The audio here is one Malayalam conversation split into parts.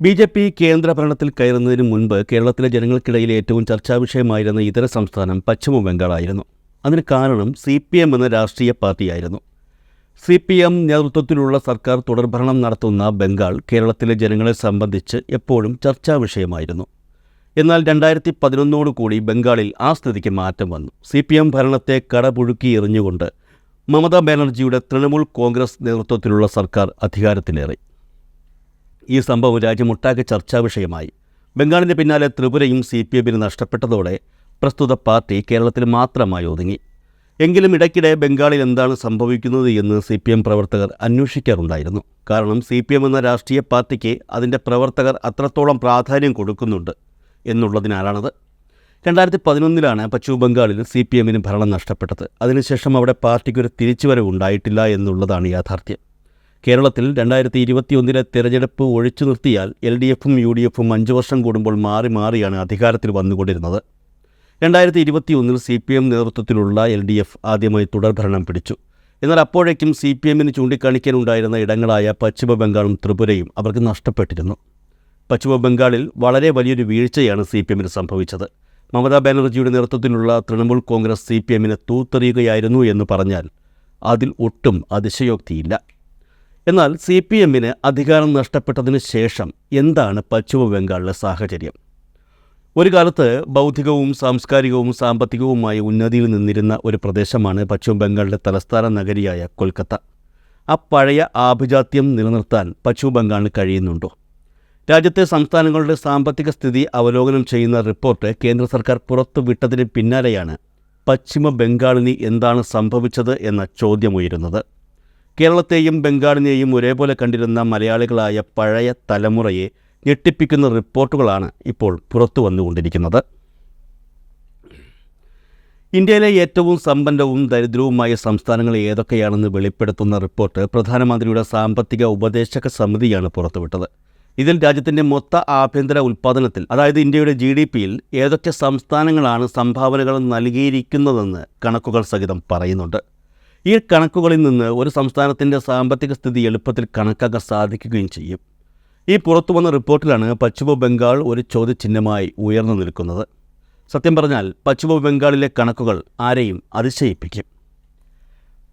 ബി ജെ പി കേന്ദ്ര ഭരണത്തിൽ കയറുന്നതിന് മുൻപ് കേരളത്തിലെ ജനങ്ങൾക്കിടയിൽ ഏറ്റവും ചർച്ചാ വിഷയമായിരുന്ന ഇതര സംസ്ഥാനം പശ്ചിമ ബംഗാളായിരുന്നു. അതിന് കാരണം സി പി എം എന്ന രാഷ്ട്രീയ പാർട്ടിയായിരുന്നു. സി പി എം നേതൃത്വത്തിലുള്ള സർക്കാർ തുടർഭരണം നടത്തുന്ന ബംഗാൾ കേരളത്തിലെ ജനങ്ങളെ സംബന്ധിച്ച് എപ്പോഴും ചർച്ചാ വിഷയമായിരുന്നു. എന്നാൽ രണ്ടായിരത്തി പതിനൊന്നോടു കൂടി ബംഗാളിൽ ആ സ്ഥിതിക്ക് മാറ്റം വന്നു. സി പി എം ഭരണത്തെ കടപുഴുക്കി എറിഞ്ഞുകൊണ്ട് മമതാ ബാനർജിയുടെ തൃണമൂൽ കോൺഗ്രസ് നേതൃത്വത്തിലുള്ള സർക്കാർ അധികാരത്തിലേറി. ഈ സംഭവം രാജ്യമൊട്ടാകെ ചർച്ചാ വിഷയമായി. ബംഗാളിന് പിന്നാലെ ത്രിപുരയും സി പി എമ്മിന് നഷ്ടപ്പെട്ടതോടെ പ്രസ്തുത പാർട്ടി കേരളത്തിൽ മാത്രമായി ഒതുങ്ങി. എങ്കിലും ഇടയ്ക്കിടെ ബംഗാളിൽ എന്താണ് സംഭവിക്കുന്നത് എന്ന് സി പി എം പ്രവർത്തകർ അന്വേഷിക്കാറുണ്ടായിരുന്നു. കാരണം സി പി എം എന്ന രാഷ്ട്രീയ പാർട്ടിക്ക് അതിന്റെ പ്രവർത്തകർ അത്രത്തോളം പ്രാധാന്യം കൊടുക്കുന്നുണ്ട് എന്നുള്ളതിനാലാണത്. രണ്ടായിരത്തി പതിനൊന്നിലാണ് പശ്ചിമ ബംഗാളിൽ സി പി എമ്മിന് ഭരണം നഷ്ടപ്പെട്ടത്. അതിനുശേഷം അവിടെ പാർട്ടിക്കൊരു തിരിച്ചുവരവ് ഉണ്ടായിട്ടില്ല എന്നുള്ളതാണ് യാഥാർത്ഥ്യം. കേരളത്തിൽ രണ്ടായിരത്തി ഇരുപത്തിയൊന്നിലെ തെരഞ്ഞെടുപ്പ് ഒഴിച്ചു നിർത്തിയാൽ എൽ ഡി എഫും യു ഡി എഫും അഞ്ച് വർഷം കൂടുമ്പോൾ മാറി മാറിയാണ് അധികാരത്തിൽ വന്നുകൊണ്ടിരുന്നത്. രണ്ടായിരത്തി ഇരുപത്തിയൊന്നിൽ സി പി എം നേതൃത്വത്തിലുള്ള എൽ ഡി എഫ് ആദ്യമായി തുടർഭരണം പിടിച്ചു. എന്നാൽ അപ്പോഴേക്കും സി പി എമ്മിന് ചൂണ്ടിക്കാണിക്കാനുണ്ടായിരുന്ന ഇടങ്ങളായ പശ്ചിമ ബംഗാളും ത്രിപുരയും അവർക്ക് നഷ്ടപ്പെട്ടിരുന്നു. പശ്ചിമ ബംഗാളിൽ വളരെ വലിയൊരു വീഴ്ചയാണ് സി പി എമ്മിന് സംഭവിച്ചത്. മമതാ ബാനർജിയുടെ നേതൃത്വത്തിലുള്ള തൃണമൂൽ കോൺഗ്രസ് സി പി എമ്മിനെ തൂത്തെറിയുകയായിരുന്നു എന്ന് പറഞ്ഞാൽ അതിൽ ഒട്ടും അതിശയോക്തിയില്ല. എന്നാൽ സി പി എമ്മിന് അധികാരം നഷ്ടപ്പെട്ടതിന് ശേഷം എന്താണ് പശ്ചിമ ബംഗാളിലെ സാഹചര്യം? ഒരു കാലത്ത് ബൗദ്ധികവും സാംസ്കാരികവും സാമ്പത്തികവുമായി ഉന്നതിയിൽ നിന്നിരുന്ന ഒരു പ്രദേശമാണ് പശ്ചിമ ബംഗാളിലെ തലസ്ഥാന നഗരിയായ കൊൽക്കത്ത. ആ പഴയ ആഭിജാത്യം നിലനിർത്താൻ പശ്ചിമ ബംഗാളിന് കഴിയുന്നുണ്ടോ? രാജ്യത്തെ സംസ്ഥാനങ്ങളുടെ സാമ്പത്തിക സ്ഥിതി അവലോകനം ചെയ്യുന്ന റിപ്പോർട്ട് കേന്ദ്ര സർക്കാർ പുറത്തുവിട്ടതിന് പിന്നാലെയാണ് പശ്ചിമ ബംഗാളിന് എന്താണ് സംഭവിച്ചത് എന്ന ചോദ്യമുയരുന്നത് കേരളത്തെയും ബംഗാളിനെയും ഒരേപോലെ കണ്ടിരുന്ന മലയാളികളായ പഴയ തലമുറയെ ഞെട്ടിപ്പിക്കുന്ന റിപ്പോർട്ടുകളാണ് ഇപ്പോൾ പുറത്തു വന്നുകൊണ്ടിരിക്കുന്നത്. ഇന്ത്യയിലെ ഏറ്റവും സമ്പന്നവും ദരിദ്രവുമായ സംസ്ഥാനങ്ങൾ ഏതൊക്കെയാണെന്ന് വെളിപ്പെടുത്തുന്ന റിപ്പോർട്ട് പ്രധാനമന്ത്രിയുടെ സാമ്പത്തിക ഉപദേശക സമിതിയാണ് പുറത്തുവിട്ടത്. ഇതിൽ രാജ്യത്തിന്റെ മൊത്ത ആഭ്യന്തര ഉൽപ്പാദനത്തിൽ അതായത് ഇന്ത്യയുടെ ജി ഡി പിയിൽ ഏതൊക്കെ സംസ്ഥാനങ്ങളാണ് സംഭാവനകൾ നൽകിയിരിക്കുന്നതെന്ന് കണക്കുകൾ സഹിതം പറയുന്നുണ്ട്. ഈ കണക്കുകളിൽ നിന്ന് ഒരു സംസ്ഥാനത്തിന്റെ സാമ്പത്തിക സ്ഥിതി എളുപ്പത്തിൽ കണക്കാക്കാൻ സാധിക്കുകയും ചെയ്യും. ഈ പുറത്തു വന്ന റിപ്പോർട്ടിലാണ് പശ്ചിമ ബംഗാൾ ഒരു ചോദ്യചിഹ്നമായി ഉയർന്നു നിൽക്കുന്നത്. സത്യം പറഞ്ഞാൽ പശ്ചിമ ബംഗാളിലെ കണക്കുകൾ ആരെയും അതിശയിപ്പിക്കും.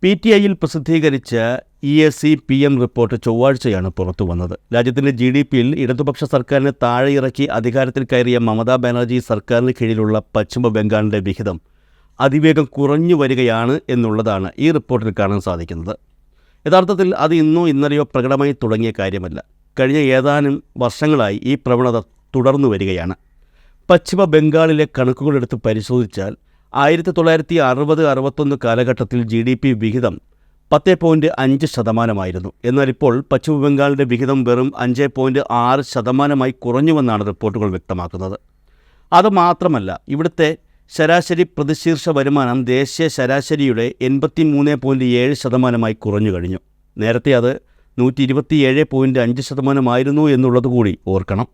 പി ടി ഐയിൽ പ്രസിദ്ധീകരിച്ച E S C P M report ചൊവ്വാഴ്ചയാണ് പുറത്തു വന്നത്. രാജ്യത്തിന്റെ ജി ഡി പിയിൽ ഇടതുപക്ഷ സർക്കാരിനെ താഴെ ഇറക്കി അധികാരത്തിൽ കയറിയ മമതാ ബാനർജി സർക്കാരിന് കീഴിലുള്ള പശ്ചിമ ബംഗാളിന്റെ വിഹിതം അതിവേഗം കുറഞ്ഞു വരികയാണ് എന്നുള്ളതാണ് ഈ റിപ്പോർട്ടിൽ കാണാൻ സാധിക്കുന്നത്. യഥാർത്ഥത്തിൽ അത് ഇന്നോ ഇന്നലെയോ പ്രകടമായി തുടങ്ങിയ കാര്യമല്ല. കഴിഞ്ഞ ഏതാനും വർഷങ്ങളായി ഈ പ്രവണത തുടർന്നു വരികയാണ്. പശ്ചിമ ബംഗാളിലെ കണക്കുകളെടുത്ത് പരിശോധിച്ചാൽ ആയിരത്തി തൊള്ളായിരത്തി അറുപത് അറുപത്തൊന്ന് കാലഘട്ടത്തിൽ ജി ഡി പി വിഹിതം പത്ത് പോയിന്റ് അഞ്ച് ശതമാനമായിരുന്നു. എന്നാൽ ഇപ്പോൾ പശ്ചിമ ബംഗാളിന്റെ വിഹിതം വെറും അഞ്ച് പോയിന്റ് ആറ് ശതമാനമായി കുറഞ്ഞുവെന്നാണ് റിപ്പോർട്ടുകൾ വ്യക്തമാക്കുന്നത്. അതുമാത്രമല്ല ഇവിടുത്തെ ശരാശരി പ്രതിശീർഷ വരുമാനം ദേശീയ ശരാശരിയുടെ എൺപത്തി മൂന്ന് പോയിന്റ് ഏഴ് ശതമാനമായി കുറഞ്ഞു കഴിഞ്ഞു. നേരത്തെ അത് നൂറ്റി ഇരുപത്തിയേഴ് പോയിന്റ് അഞ്ച് ശതമാനമായിരുന്നു എന്നുള്ളത് കൂടി ഓർക്കണം.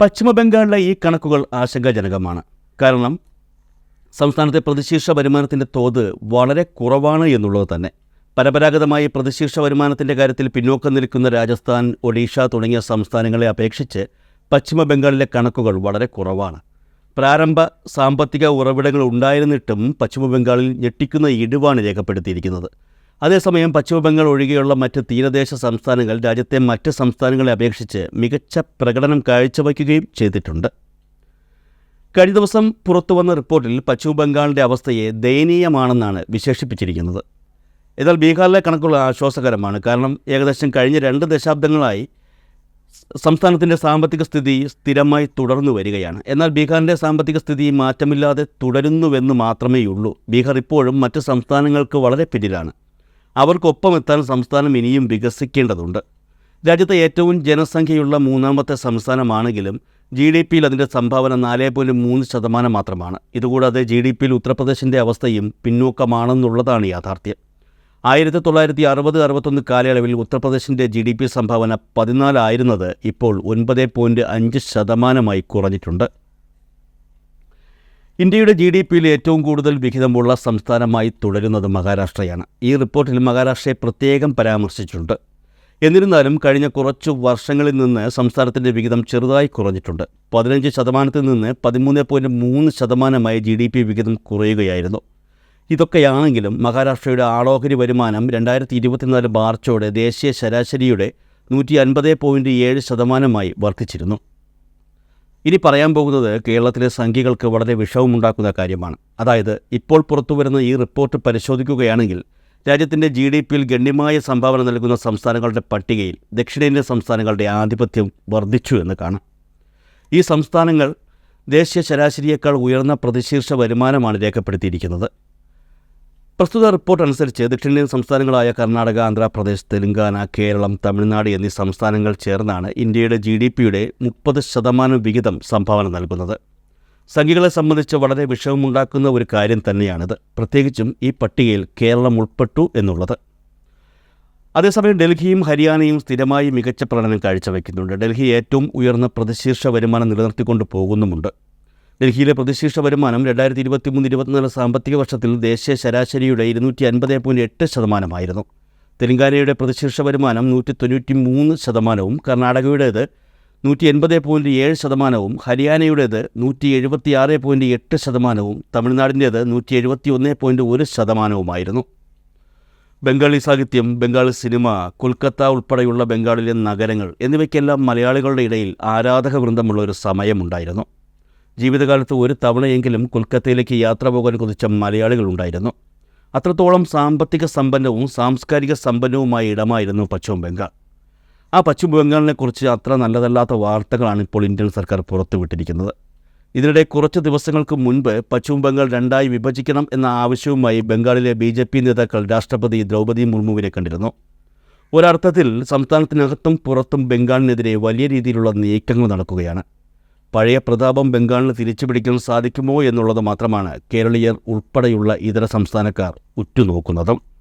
പശ്ചിമ ബംഗാളിലെ ഈ കണക്കുകൾ ആശങ്കാജനകമാണ്. കാരണം സംസ്ഥാനത്തെ പ്രതിശീർഷ വരുമാനത്തിന്റെ തോത് വളരെ കുറവാണ് എന്നുള്ളത് തന്നെ. പരമ്പരാഗതമായി പ്രതിശീർഷ വരുമാനത്തിന്റെ കാര്യത്തിൽ പിന്നോക്കം നിൽക്കുന്ന രാജസ്ഥാൻ ഒഡീഷ തുടങ്ങിയ സംസ്ഥാനങ്ങളെ അപേക്ഷിച്ച് പശ്ചിമ ബംഗാളിലെ കണക്കുകൾ വളരെ കുറവാണ്. പ്രാരംഭ സാമ്പത്തിക ഉറവിടങ്ങൾ ഉണ്ടായിരുന്നിട്ടും പശ്ചിമബംഗാളിൽ ഞെട്ടിക്കുന്ന ഇടിവാണ് രേഖപ്പെടുത്തിയിരിക്കുന്നത്. അതേസമയം പശ്ചിമബംഗാൾ ഒഴികെയുള്ള മറ്റ് തീരദേശ സംസ്ഥാനങ്ങൾ രാജ്യത്തെ മറ്റ് സംസ്ഥാനങ്ങളെ അപേക്ഷിച്ച് മികച്ച പ്രകടനം കാഴ്ചവയ്ക്കുകയും ചെയ്തിട്ടുണ്ട്. കഴിഞ്ഞ ദിവസം പുറത്തുവന്ന റിപ്പോർട്ടിൽ പശ്ചിമബംഗാളിന്റെ അവസ്ഥയെ ദയനീയമാണെന്നാണ് വിശേഷിപ്പിച്ചിരിക്കുന്നത്. എന്നാൽ ബീഹാറിലെ കണക്കുകൾ ആശ്വാസകരമാണ്. കാരണം ഏകദേശം കഴിഞ്ഞ രണ്ട് ദശാബ്ദങ്ങളായി സംസ്ഥാനത്തിന്റെ സാമ്പത്തിക സ്ഥിതി സ്ഥിരമായി തുടർന്നു വരികയാണ്. എന്നാൽ ബീഹാറിന്റെ സാമ്പത്തിക സ്ഥിതി മാറ്റമില്ലാതെ തുടരുന്നുവെന്ന് മാത്രമേയുള്ളൂ ബീഹാർ ഇപ്പോഴും മറ്റ് സംസ്ഥാനങ്ങൾക്ക് വളരെ പിന്നിലാണ്. അവർക്കൊപ്പം എത്താൻ സംസ്ഥാനം ഇനിയും വികസിക്കേണ്ടതുണ്ട്. രാജ്യത്തെ ഏറ്റവും ജനസംഖ്യയുള്ള മൂന്നാമത്തെ സംസ്ഥാനമാണെങ്കിലും ജി ഡി പിയിൽ അതിന്റെ സംഭാവന നാല് പോയിന്റ് മൂന്ന് ശതമാനം മാത്രമാണ്. ഇതുകൂടാതെ ജി ഡി പിയിൽ ഉത്തർപ്രദേശിന്റെ അവസ്ഥയും പിന്നോക്കമാണെന്നുള്ളതാണ് യാഥാർത്ഥ്യം. ആയിരത്തി തൊള്ളായിരത്തി അറുപത് അറുപത്തൊന്ന് കാലയളവിൽ ഉത്തർപ്രദേശിന്റെ ജി ഡി പി സംഭാവന പതിനാലായിരുന്നത് ഇപ്പോൾ ഒൻപത് പോയിന്റ് അഞ്ച് ശതമാനമായി കുറഞ്ഞിട്ടുണ്ട്. ഇന്ത്യയുടെ ജി ഡി പിയിൽ ഏറ്റവും കൂടുതൽ വിഹിതമുള്ള സംസ്ഥാനമായി തുടരുന്നത് മഹാരാഷ്ട്രയാണ്. ഈ റിപ്പോർട്ടിൽ മഹാരാഷ്ട്രയെ പ്രത്യേകം പരാമർശിച്ചിട്ടുണ്ട്. എന്നിരുന്നാലും കഴിഞ്ഞ കുറച്ചു വർഷങ്ങളിൽ നിന്ന് സംസ്ഥാനത്തിന്റെ വിഹിതം ചെറുതായി കുറഞ്ഞിട്ടുണ്ട്. പതിനഞ്ച് ശതമാനത്തിൽ നിന്ന് പതിമൂന്ന് പോയിന്റ് മൂന്ന് ശതമാനമായി ജി ഡി പി വിഹിതം കുറയുകയായിരുന്നു. ഇതൊക്കെയാണെങ്കിലും മഹാരാഷ്ട്രയുടെ ആളോഹരി വരുമാനം രണ്ടായിരത്തി ഇരുപത്തിനാല് മാർച്ചോടെ ദേശീയ ശരാശരിയുടെ നൂറ്റി അൻപത് പോയിന്റ് ഏഴ് ശതമാനമായി വർദ്ധിച്ചിരുന്നു. ഇനി പറയാൻ പോകുന്നത് കേരളത്തിലെ സംഖ്യകൾക്ക് വളരെ വിഷമമുണ്ടാക്കുന്ന കാര്യമാണ്. അതായത് ഇപ്പോൾ പുറത്തുവരുന്ന ഈ റിപ്പോർട്ട് പരിശോധിക്കുകയാണെങ്കിൽ രാജ്യത്തിന്റെ ജി ഡി പിയിൽ ഗണ്യമായ സംഭാവന നൽകുന്ന സംസ്ഥാനങ്ങളുടെ പട്ടികയിൽ ദക്ഷിണേന്ത്യൻ സംസ്ഥാനങ്ങളുടെ ആധിപത്യം വർദ്ധിച്ചു എന്ന് കാണാം. ഈ സംസ്ഥാനങ്ങൾ ദേശീയ ശരാശരിയേക്കാൾ ഉയർന്ന പ്രതിശീർഷ വരുമാനമാണ് രേഖപ്പെടുത്തിയിരിക്കുന്നത്. പ്രസ്തുത റിപ്പോർട്ട് അനുസരിച്ച് ദക്ഷിണേന്ത്യൻ സംസ്ഥാനങ്ങളായ കർണാടക ആന്ധ്രാപ്രദേശ് തെലങ്കാന കേരളം തമിഴ്നാട് എന്നീ സംസ്ഥാനങ്ങൾ ചേർന്നാണ് ഇന്ത്യയുടെ ജി ഡി പിയുടെ മുപ്പത് ശതമാനം വിഹിതം സംഭാവന നൽകുന്നത്. സംഖ്യകളെ സംബന്ധിച്ച് വളരെ വിഷമമുണ്ടാക്കുന്ന ഒരു കാര്യം തന്നെയാണിത്. പ്രത്യേകിച്ചും ഈ പട്ടികയിൽ കേരളം ഉൾപ്പെട്ടു എന്നുള്ളത്. അതേസമയം ഡൽഹിയും ഹരിയാനയും സ്ഥിരമായി മികച്ച പ്രകടനം കാഴ്ചവെക്കുന്നുണ്ട്. ഡൽഹി ഏറ്റവും ഉയർന്ന പ്രതിശീർഷ വരുമാനം നിലനിർത്തിക്കൊണ്ട് പോകുന്നുമുണ്ട്. ഡൽഹിയിലെ പ്രതിശീർഷ വരുമാനം രണ്ടായിരത്തി ഇരുപത്തി മൂന്ന് ഇരുപത്തിനാല് സാമ്പത്തിക വർഷത്തിൽ ദേശീയ ശരാശരിയുടെ ഇരുന്നൂറ്റി അൻപത് പോയിന്റ് എട്ട് ശതമാനമായിരുന്നു. തെലങ്കാനയുടെ പ്രതിശീർഷ വരുമാനം നൂറ്റി തൊണ്ണൂറ്റി മൂന്ന് ശതമാനവും കർണാടകയുടേത് നൂറ്റി എൺപത് പോയിന്റ് ഏഴ് ശതമാനവും ഹരിയാനയുടേത് നൂറ്റി എഴുപത്തി ആറ് പോയിന്റ് എട്ട് ശതമാനവും തമിഴ്നാടിന്റേത് നൂറ്റി എഴുപത്തി ഒന്ന് പോയിന്റ് ഒരു ശതമാനവുമായിരുന്നു. ബംഗാളി സാഹിത്യം ബംഗാളി സിനിമ കൊൽക്കത്ത ഉൾപ്പെടെയുള്ള ബംഗാളിലെ നഗരങ്ങൾ എന്നിവയ്ക്കെല്ലാം മലയാളികളുടെ ഇടയിൽ ആരാധക വൃന്ദമുള്ള ഒരു സമയമുണ്ടായിരുന്നു. ജീവിതകാലത്ത് ഒരു തവണയെങ്കിലും കൊൽക്കത്തയിലേക്ക് യാത്ര പോകാൻ കുതിച്ച മലയാളികളുണ്ടായിരുന്നു അത്രത്തോളം സാമ്പത്തിക സമ്പന്നവും സാംസ്കാരിക സമ്പന്നവുമായ ഇടമായിരുന്നു പശ്ചിമ ബംഗാൾ. ആ പശ്ചിമ ബംഗാളിനെക്കുറിച്ച് അത്ര നല്ലതല്ലാത്ത വാർത്തകളാണ് ഇപ്പോൾ ഇന്ത്യൻ സർക്കാർ പുറത്തുവിട്ടിരിക്കുന്നത്. ഇതിനിടെ കുറച്ച് ദിവസങ്ങൾക്ക് മുൻപ് പശ്ചിമ ബംഗാൾ രണ്ടായി വിഭജിക്കണം എന്ന ആവശ്യവുമായി ബംഗാളിലെ ബി ജെ പി നേതാക്കൾ രാഷ്ട്രപതി ദ്രൗപദി മുർമുവിനെ കണ്ടിരുന്നു. ഒരർത്ഥത്തിൽ സംസ്ഥാനത്തിനകത്തും പുറത്തും ബംഗാളിനെതിരെ വലിയ രീതിയിലുള്ള നീക്കങ്ങൾ നടക്കുകയാണ്. പഴയ പ്രതാപം ബംഗാളിന് തിരിച്ചുപിടിക്കാൻ സാധിക്കുമോ എന്നുള്ളത് മാത്രമാണ് കേരളീയർ ഉൾപ്പെടെയുള്ള ഇതര സംസ്ഥാനക്കാർ ഉറ്റുനോക്കുന്നതും.